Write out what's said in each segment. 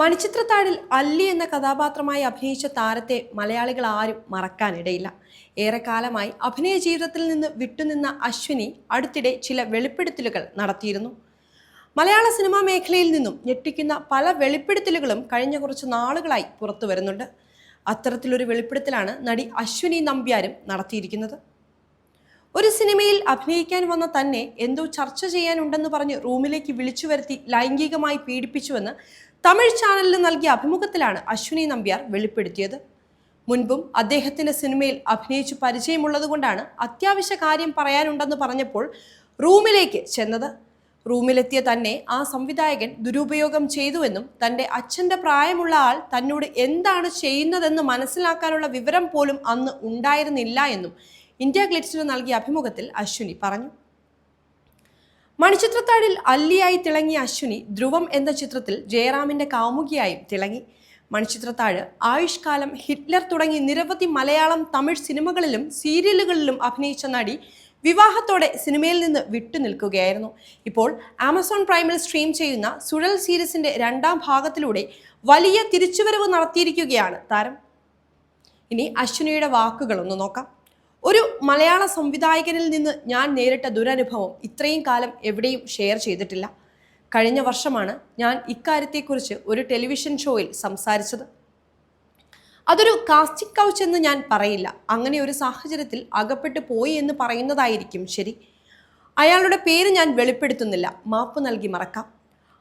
മണിച്ചിത്രത്താഴിൽ അല്ലി എന്ന കഥാപാത്രമായി അഭിനയിച്ച താരത്തെ മലയാളികൾ ആരും മറക്കാനിടയില്ല. ഏറെക്കാലമായി അഭിനയ ജീവിതത്തിൽ നിന്ന് വിട്ടുനിന്ന അശ്വിനി അടുത്തിടെ ചില വെളിപ്പെടുത്തലുകൾ നടത്തിയിരുന്നു. മലയാള സിനിമാ മേഖലയിൽ നിന്നും ഞെട്ടിക്കുന്ന പല വെളിപ്പെടുത്തലുകളും കഴിഞ്ഞ കുറച്ച് നാളുകളായി പുറത്തു വരുന്നുണ്ട് അത്തരത്തിലൊരു വെളിപ്പെടുത്തലാണ് നടി അശ്വിനി നമ്പ്യാരും നടത്തിയിരിക്കുന്നത്. ഒരു സിനിമയിൽ അഭിനയിക്കാൻ വന്ന തന്നെ എന്തോ ചർച്ച ചെയ്യാനുണ്ടെന്ന് പറഞ്ഞ് റൂമിലേക്ക് വിളിച്ചു വരുത്തി ലൈംഗികമായി പീഡിപ്പിച്ചുവെന്ന് തമിഴ് ചാനലിന് നൽകിയ അഭിമുഖത്തിലാണ് അശ്വിനി നമ്പ്യാർ വെളിപ്പെടുത്തിയത്. മുൻപും അദ്ദേഹത്തിന്റെ സിനിമയിൽ അഭിനയിച്ചു പരിചയമുള്ളതുകൊണ്ടാണ് അത്യാവശ്യ കാര്യം പറയാനുണ്ടെന്ന് പറഞ്ഞപ്പോൾ റൂമിലേക്ക് ചെന്നത്. റൂമിലെത്തിയ തന്നെ ആ സംവിധായകൻ ദുരുപയോഗം ചെയ്തുവെന്നും തന്റെ അച്ഛന്റെ പ്രായമുള്ള ആൾ തന്നോട് എന്താണ് ചെയ്യുന്നതെന്ന് മനസ്സിലാക്കാനുള്ള വിവരം പോലും അന്ന് ഉണ്ടായിരുന്നില്ല എന്നും ഇന്ത്യ ഗ്ലിറ്റ്സിന് നൽകിയ അഭിമുഖത്തിൽ അശ്വിനി പറഞ്ഞു. മണിച്ചിത്രത്താഴിൽ അല്ലിയായി തിളങ്ങിയ അശ്വിനി ധ്രുവം എന്ന ചിത്രത്തിൽ ജയറാമിന്റെ കാമുകിയായും തിളങ്ങി. മണിച്ചിത്രത്താഴ് ആയുഷ്കാലം ഹിറ്റ്ലർ തുടങ്ങി നിരവധി മലയാളം തമിഴ് സിനിമകളിലും സീരിയലുകളിലും അഭിനയിച്ച നടി വിവാഹത്തോടെ സിനിമയിൽ നിന്ന് വിട്ടുനിൽക്കുകയായിരുന്നു ഇപ്പോൾ ആമസോൺ പ്രൈമിൽ സ്ട്രീം ചെയ്യുന്ന സുഴൽ സീരീസിന്റെ രണ്ടാം ഭാഗത്തിലൂടെ വലിയ തിരിച്ചുവരവ് നടത്തിയിരിക്കുകയാണ് താരം. ഇനി അശ്വിനിയുടെ വാക്കുകളൊന്ന് നോക്കാം. ഒരു മലയാള സംവിധായകനിൽ നിന്ന് ഞാൻ നേരിട്ട ദുരനുഭവം ഇത്രയും കാലം എവിടെയും ഷെയർ ചെയ്തിട്ടില്ല. കഴിഞ്ഞ വർഷമാണ് ഞാൻ ഇക്കാര്യത്തെക്കുറിച്ച് ഒരു ടെലിവിഷൻ ഷോയിൽ സംസാരിച്ചത്. അതൊരു കാസ്റ്റിക് കൗച്ച് എന്ന് ഞാൻ പറയില്ല. അങ്ങനെ ഒരു സാഹചര്യത്തിൽ അകപ്പെട്ടു പോയി എന്ന് പറയുന്നതായിരിക്കും ശരി. അയാളുടെ പേര് ഞാൻ വെളിപ്പെടുത്തുന്നില്ല. മാപ്പ് നൽകി മറക്കാം.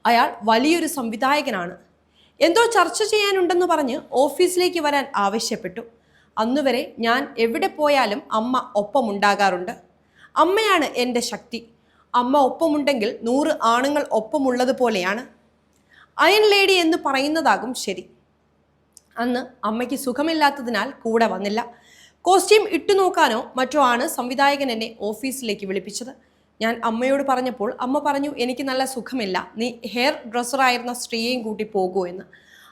അയാൾ വലിയൊരു സംവിധായകനാണ്. എന്തോ ചർച്ച ചെയ്യാനുണ്ടെന്ന് പറഞ്ഞ് ഓഫീസിലേക്ക് വരാൻ ആവശ്യപ്പെട്ടു. അന്നുവരെ ഞാൻ എവിടെ പോയാലും അമ്മ ഒപ്പമുണ്ടാകാറുണ്ട്. അമ്മയാണ് എന്റെ ശക്തി. അമ്മ ഒപ്പമുണ്ടെങ്കിൽ നൂറ് ആണുങ്ങൾ ഒപ്പമുള്ളതുപോലെയാണ് അയൺ ലേഡി എന്ന് പറയുന്നതാകും ശരി. അന്ന് അമ്മയ്ക്ക് സുഖമില്ലാത്തതിനാൽ കൂടെ വന്നില്ല. കോസ്റ്റ്യൂം ഇട്ടു നോക്കാനോ മറ്റോ ആണ് സംവിധായകൻ എന്നെ ഓഫീസിലേക്ക് വിളിപ്പിച്ചത്. ഞാൻ അമ്മയോട് പറഞ്ഞപ്പോൾ അമ്മ പറഞ്ഞു എനിക്ക് നല്ല സുഖമില്ല. നീ ഹെയർ ഡ്രസ്സറായിരുന്ന സ്ത്രീയെയും കൂട്ടി പോകൂ എന്ന്.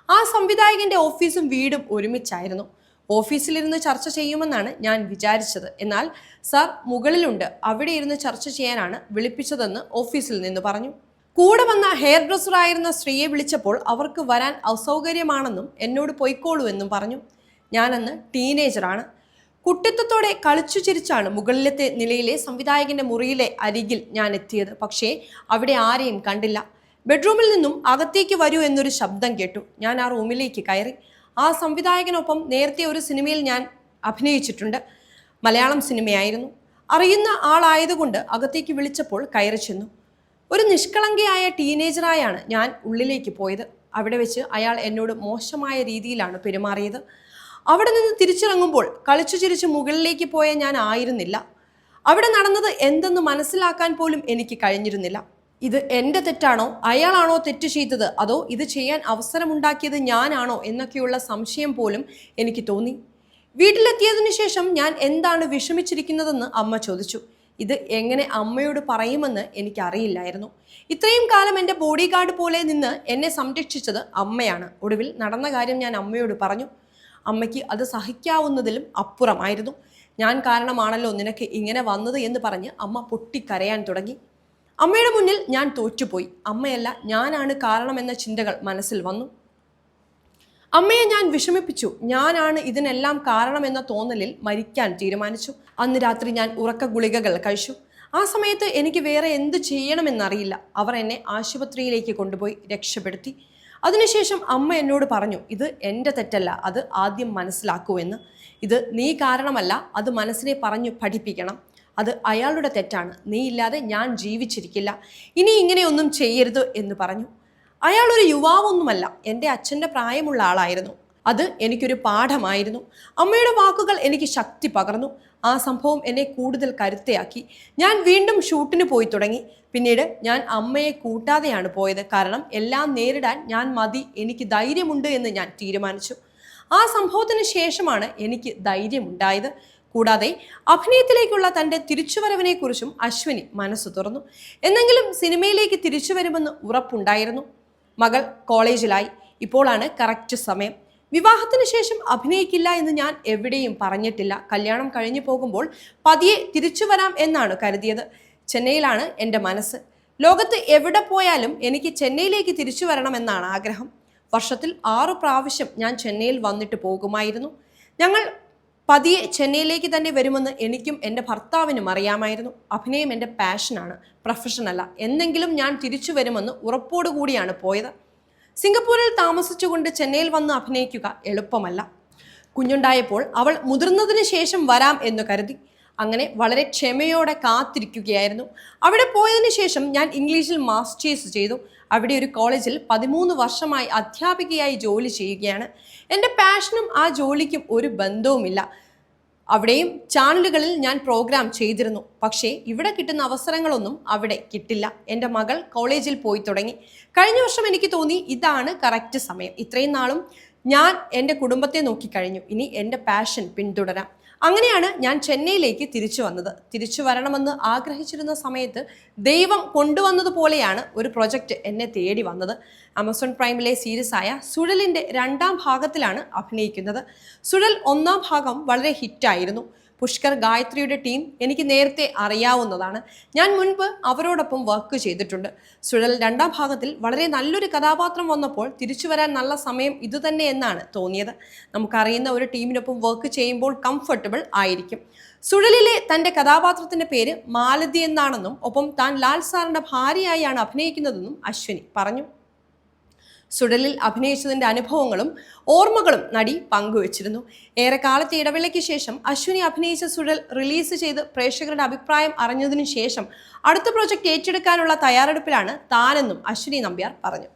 ആ സംവിധായകന്റെ ഓഫീസും വീടും ഒരുമിച്ചായിരുന്നു. ഓഫീസിലിരുന്ന് ചർച്ച ചെയ്യുമെന്നാണ് ഞാൻ വിചാരിച്ചത്. എന്നാൽ സാർ മുകളിലുണ്ട്. അവിടെ ഇരുന്ന് ചർച്ച ചെയ്യാനാണ് വിളിപ്പിച്ചതെന്ന് ഓഫീസിൽ നിന്ന് പറഞ്ഞു. കൂടെ വന്ന ഹെയർ ഡ്രസ്സറായിരുന്ന സ്ത്രീയെ വിളിച്ചപ്പോൾ അവർക്ക് വരാൻ അസൗകര്യമാണെന്നും എന്നോട് പൊയ്ക്കോളൂ എന്നും പറഞ്ഞു. ഞാനന്ന് ടീനേജറാണ്. കുട്ടിത്വത്തോടെ കളിച്ചു ചിരിച്ചാണ് മുകളിലത്തെ നിലയിലെ സംവിധായകന്റെ മുറിയിലെ അരികിൽ ഞാൻ എത്തിയത്. പക്ഷേ അവിടെ ആരെയും കണ്ടില്ല. ബെഡ്റൂമിൽ നിന്നും അകത്തേക്ക് വരൂ എന്നൊരു ശബ്ദം കേട്ടു. ഞാൻ ആ റൂമിലേക്ക് കയറി. ആ സംവിധായകനൊപ്പം നേരത്തെ ഒരു സിനിമയിൽ ഞാൻ അഭിനയിച്ചിട്ടുണ്ട്. മലയാളം സിനിമയായിരുന്നു. അറിയുന്ന ആളായതുകൊണ്ട് അകത്തേക്ക് വിളിച്ചപ്പോൾ കയറി ചെന്നു. ഒരു നിഷ്കളങ്കയായ ടീനേജറായാണ് ഞാൻ ഉള്ളിലേക്ക് പോയത്. അവിടെ വെച്ച് അയാൾ എന്നോട് മോശമായ രീതിയിലാണ് പെരുമാറിയത്. അവിടെ നിന്ന് തിരിച്ചിറങ്ങുമ്പോൾ കളിച്ചു ചിരിച്ച് മുകളിലേക്ക് പോയ ഞാൻ ആയിരുന്നില്ല. അവിടെ നടന്നത് എന്തെന്ന് മനസ്സിലാക്കാൻ പോലും എനിക്ക് കഴിഞ്ഞിരുന്നില്ല. ഇത് എന്റെ തെറ്റാണോ? അയാളാണോ തെറ്റ് ചെയ്തത്? അതോ ഇത് ചെയ്യാൻ അവസരമുണ്ടാക്കിയത് ഞാനാണോ? എന്നൊക്കെയുള്ള സംശയം പോലും എനിക്ക് തോന്നി. വീട്ടിലെത്തിയതിനു ശേഷം ഞാൻ എന്താണ് വിഷമിച്ചിരിക്കുന്നതെന്ന് അമ്മ ചോദിച്ചു. ഇത് എങ്ങനെ അമ്മയോട് പറയുമെന്ന് എനിക്കറിയില്ലായിരുന്നു. ഇത്രയും കാലം എന്റെ ബോഡി ഗാർഡ് പോലെ നിന്ന് എന്നെ സംരക്ഷിച്ചത് അമ്മയാണ്. ഒടുവിൽ നടന്ന കാര്യം ഞാൻ അമ്മയോട് പറഞ്ഞു. അമ്മയ്ക്ക് അത് സഹിക്കാവുന്നതിലും അപ്പുറമായിരുന്നു. ഞാൻ കാരണമാണല്ലോ നിനക്ക് ഇങ്ങനെ വന്നത് എന്ന് പറഞ്ഞ് അമ്മ പൊട്ടിക്കരയാൻ തുടങ്ങി. അമ്മയുടെ മുന്നിൽ ഞാൻ തോറ്റുപോയി. അമ്മയല്ല ഞാനാണ് കാരണമെന്ന ചിന്തകൾ മനസ്സിൽ വന്നു. അമ്മയെ ഞാൻ വിഷമിപ്പിച്ചു. ഞാനാണ് ഇതിനെല്ലാം കാരണമെന്ന തോന്നലിൽ മരിക്കാൻ തീരുമാനിച്ചു. അന്ന് രാത്രി ഞാൻ ഉറക്ക ഗുളികകൾ കഴിച്ചു. ആ സമയത്ത് എനിക്ക് വേറെ എന്ത് ചെയ്യണമെന്നറിയില്ല. അവർ എന്നെ ആശുപത്രിയിലേക്ക് കൊണ്ടുപോയി രക്ഷപ്പെടുത്തി. അതിനുശേഷം അമ്മ എന്നോട് പറഞ്ഞു ഇത് എന്റെ തെറ്റല്ല അത് ആദ്യം മനസ്സിലാക്കൂ എന്ന്. ഇത് നീ കാരണമല്ല അത് മനസ്സിനെ പറഞ്ഞു പഠിപ്പിക്കണം. അത് അയാളുടെ തെറ്റാണ്. നീ ഇല്ലാതെ ഞാൻ ജീവിച്ചിരിക്കില്ല. ഇനി ഇങ്ങനെയൊന്നും ചെയ്യരുത് എന്ന് പറഞ്ഞു. അയാൾ ഒരു യുവാവൊന്നുമല്ല. എന്റെ അച്ഛന്റെ പ്രായമുള്ള ആളായിരുന്നു. അത് എനിക്കൊരു പാഠമായിരുന്നു. അമ്മയുടെ വാക്കുകൾ എനിക്ക് ശക്തി പകർന്നു. ആ സംഭവം എന്നെ കൂടുതൽ കരുത്തയാക്കി. ഞാൻ വീണ്ടും ഷൂട്ടിന് പോയി തുടങ്ങി. പിന്നീട് ഞാൻ അമ്മയെ കൂട്ടാതെയാണ് പോയത്. കാരണം എല്ലാം നേരിടാൻ ഞാൻ മതി. എനിക്ക് ധൈര്യമുണ്ട് എന്ന് ഞാൻ തീരുമാനിച്ചു. ആ സംഭവത്തിന് ശേഷമാണ് എനിക്ക് ധൈര്യമുണ്ടായത്. കൂടാതെ അഭിനയത്തിലേക്കുള്ള തന്റെ തിരിച്ചുവരവിനെക്കുറിച്ചും അശ്വിനി മനസ്സ് തുറന്നു. എന്നെങ്കിലും സിനിമയിലേക്ക് തിരിച്ചു വരുമെന്ന് ഉറപ്പുണ്ടായിരുന്നു. മകൾ കോളേജിലായി. ഇപ്പോഴാണ് കറക്റ്റ് സമയം. വിവാഹത്തിന് ശേഷം അഭിനയിക്കില്ല എന്ന് ഞാൻ എവിടെയും പറഞ്ഞിട്ടില്ല. കല്യാണം കഴിഞ്ഞു പോകുമ്പോൾ പതിയെ തിരിച്ചു വരാം എന്നാണ് കരുതിയത്. ചെന്നൈയിലാണ് എന്റെ മനസ്സ്. ലോകത്ത് എവിടെ പോയാലും എനിക്ക് ചെന്നൈയിലേക്ക് തിരിച്ചു വരണമെന്നാണ് ആഗ്രഹം. വർഷത്തിൽ ആറു പ്രാവശ്യം ഞാൻ ചെന്നൈയിൽ വന്നിട്ട് പോകുമായിരുന്നു. ഞങ്ങൾ പതിയെ ചെന്നൈയിലേക്ക് തന്നെ വരുമെന്ന് എനിക്കും എന്റെ ഭർത്താവിനും അറിയാമായിരുന്നു. അഭിനയം എന്റെ പാഷനാണ്. പ്രൊഫഷനല്ല എന്നെങ്കിലും ഞാൻ തിരിച്ചു വരുമെന്ന് ഉറപ്പോടുകൂടിയാണ് പോയത്. സിംഗപ്പൂരിൽ താമസിച്ചുകൊണ്ട് ചെന്നൈയിൽ വന്ന് അഭിനയിക്കുക എളുപ്പമല്ല. കുഞ്ഞുണ്ടായപ്പോൾ അവൾ മുതിർന്നതിന് ശേഷം വരാം എന്ന് കരുതി. അങ്ങനെ വളരെ ക്ഷമയോടെ കാത്തിരിക്കുകയായിരുന്നു. അവിടെ പോയതിന് ശേഷം ഞാൻ ഇംഗ്ലീഷിൽ മാസ്റ്റേഴ്സ് ചെയ്തു. അവിടെ ഒരു കോളേജിൽ പതിമൂന്ന് വർഷമായി അധ്യാപികയായി ജോലി ചെയ്യുകയാണ്. എന്റെ പാഷനും ആ ജോലിക്കും ഒരു ബന്ധവുമില്ല. അവിടെയും ചാനലുകളിൽ ഞാൻ പ്രോഗ്രാം ചെയ്തിരുന്നു. പക്ഷേ ഇവിടെ കിട്ടുന്ന അവസരങ്ങളൊന്നും അവിടെ കിട്ടില്ല. എന്റെ മകൾ കോളേജിൽ പോയി തുടങ്ങി. കഴിഞ്ഞ വർഷം എനിക്ക് തോന്നി ഇതാണ് കറക്റ്റ് സമയം. ഇത്രയും നാളും ഞാൻ എന്റെ കുടുംബത്തെ നോക്കിക്കഴിഞ്ഞു ഇനി എന്റെ പാഷൻ പിന്തുടരാം. അങ്ങനെയാണ് ഞാൻ ചെന്നൈയിലേക്ക് തിരിച്ചു വന്നത്. തിരിച്ചു വരണമെന്ന് ആഗ്രഹിച്ചിരുന്ന സമയത്ത് ദൈവം കൊണ്ടുവന്നതുപോലെയാണ് ഒരു പ്രൊജക്റ്റ് എന്നെ തേടി വന്നത്. ആമസോൺ പ്രൈമിലെ സീരീസായ സുഴലിന്റെ രണ്ടാം ഭാഗത്തിലാണ് അഭിനയിക്കുന്നത്. സുഴൽ ഒന്നാം ഭാഗം വളരെ ഹിറ്റായിരുന്നു. പുഷ്കർ ഗായത്രിയുടെ ടീം എനിക്ക് നേരത്തെ അറിയാവുന്നതാണ്. ഞാൻ മുൻപ് അവരോടൊപ്പം വർക്ക് ചെയ്തിട്ടുണ്ട്. സുഴൽ രണ്ടാം ഭാഗത്തിൽ വളരെ നല്ലൊരു കഥാപാത്രം വന്നപ്പോൾ തിരിച്ചു വരാൻ നല്ല സമയം ഇതുതന്നെ എന്നാണ് തോന്നിയത്. നമുക്കറിയുന്ന ഒരു ടീമിനൊപ്പം വർക്ക് ചെയ്യുമ്പോൾ കംഫർട്ടബിൾ ആയിരിക്കും. സുഴലിലെ തന്റെ കഥാപാത്രത്തിന്റെ പേര് മാലതി എന്നാണെന്നും ഒപ്പം താൻ ലാൽ സാറിന്റെ ഭാര്യയായാണ് അഭിനയിക്കുന്നതെന്നും അശ്വിനി പറഞ്ഞു. സുഴലിൽ അഭിനയിച്ചതിന്റെ അനുഭവങ്ങളും ഓർമ്മകളും നടി പങ്കുവച്ചിരുന്നു. ഏറെക്കാലത്തെ ഇടവേളയ്ക്ക് ശേഷം അശ്വിനി അഭിനയിച്ച സുഴൽ റിലീസ് ചെയ്ത് പ്രേക്ഷകരുടെ അഭിപ്രായം അറിഞ്ഞതിനു ശേഷം അടുത്ത പ്രോജക്റ്റ് ഏറ്റെടുക്കാനുള്ള തയ്യാറെടുപ്പിലാണ് താനെന്നും അശ്വിനി നമ്പ്യാർ പറഞ്ഞു.